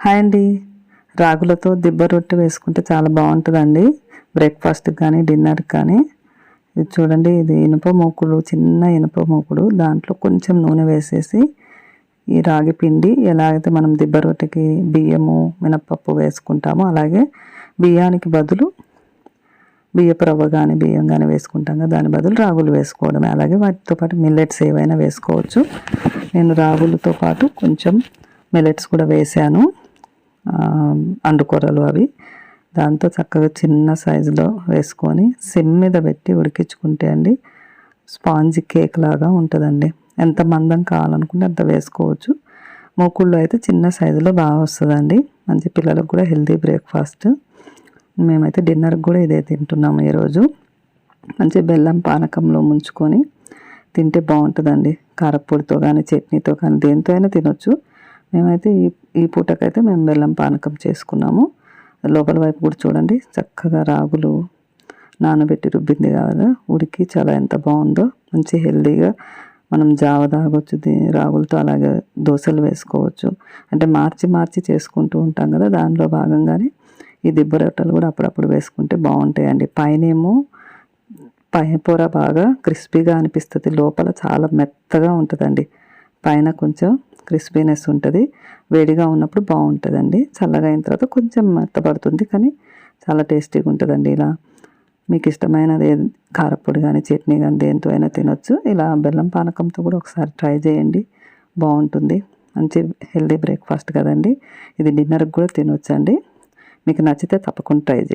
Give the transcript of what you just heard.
Hi అండి. రాగులతో దిబ్బ రొట్టె వేసుకుంటే చాలా బాగుంటుందండి. బ్రేక్ఫాస్ట్కి కానీ డిన్నర్కి కానీ ఇది చూడండి ఇది ఇనుప మూకుడు చిన్న ఇనుప మూకుడు. దాంట్లో కొంచెం నూనె వేసేసి ఈ రాగి పిండి ఎలా అయితే మనం దిబ్బ రొట్టెకి బియ్యము మినప్పప్పు వేసుకుంటామో అలాగే బియ్యానికి బదులు బియ్యపు రవ్వ కానీ బియ్యం కానీ వేసుకుంటాం కదా దాని బదులు రాగులు వేసుకోవడమే. అలాగే వాటితో పాటు మిల్లెట్స్ ఏవైనా వేసుకోవచ్చు. నేను రాగులతో పాటు కొంచెం మిల్లెట్స్ కూడా వేసాను. అండుకూరలు అవి. దాంతో చక్కగా చిన్న సైజులో వేసుకొని సిమ్ మీద పెట్టి ఉడికించుకుంటే అండి స్పాంజ్ కేక్ లాగా ఉంటుందండి. ఎంత మందం కావాలనుకుంటే అంత వేసుకోవచ్చు. మూకుళ్ళు అయితే చిన్న సైజులో బాగా వస్తుందండి. మంచి పిల్లలకు కూడా హెల్తీ బ్రేక్ఫాస్ట్. మేమైతే డిన్నర్కి కూడా ఇదే తింటున్నాము ఈరోజు. మంచి బెల్లం పానకంలో ముంచుకొని తింటే బాగుంటుందండి. కారపొడితో కానీ చట్నీతో కానీ దేనితో అయినా తినొచ్చు. మేమైతే ఈ ఈ పూటకైతే మేము బెల్లం పానకం చేసుకున్నాము. లోపల వైపు కూడా చూడండి చక్కగా రాగులు నానబెట్టి రుబ్బింది కదా. ఉడికి చాలా ఎంత బాగుందో. మంచి హెల్దీగా మనం జావ తాగొచ్చు రాగులతో అలాగే దోశలు వేసుకోవచ్చు. అంటే మార్చి మార్చి చేసుకుంటూ ఉంటాం కదా దానిలో భాగంగానే ఈ దిబ్బ రొట్టెలు కూడా అప్పుడప్పుడు వేసుకుంటే బాగుంటాయండి. పైనేమో పై పొర బాగా క్రిస్పీగా అనిపిస్తుంది లోపల చాలా మెత్తగా ఉంటుందండి. పైన కొంచెం క్రిస్పీనెస్ ఉంటుంది. వేడిగా ఉన్నప్పుడు బాగుంటుందండి. చల్లగా అయిన తర్వాత కొంచెం మెత్తపడుతుంది కానీ చాలా టేస్టీగా ఉంటుందండి ఇలా. మీకు ఇష్టమైనది కారపొడి కానీ చట్నీ కానీ దేంతో అయినా తినొచ్చు. ఇలా బెల్లం పానకంతో కూడా ఒకసారి ట్రై చేయండి. బాగుంటుంది. మంచి హెల్దీ బ్రేక్ఫాస్ట్ కదండి. ఇది డిన్నర్కి కూడా తినొచ్చండి. మీకు నచ్చితే తప్పకుండా ట్రై చేయండి.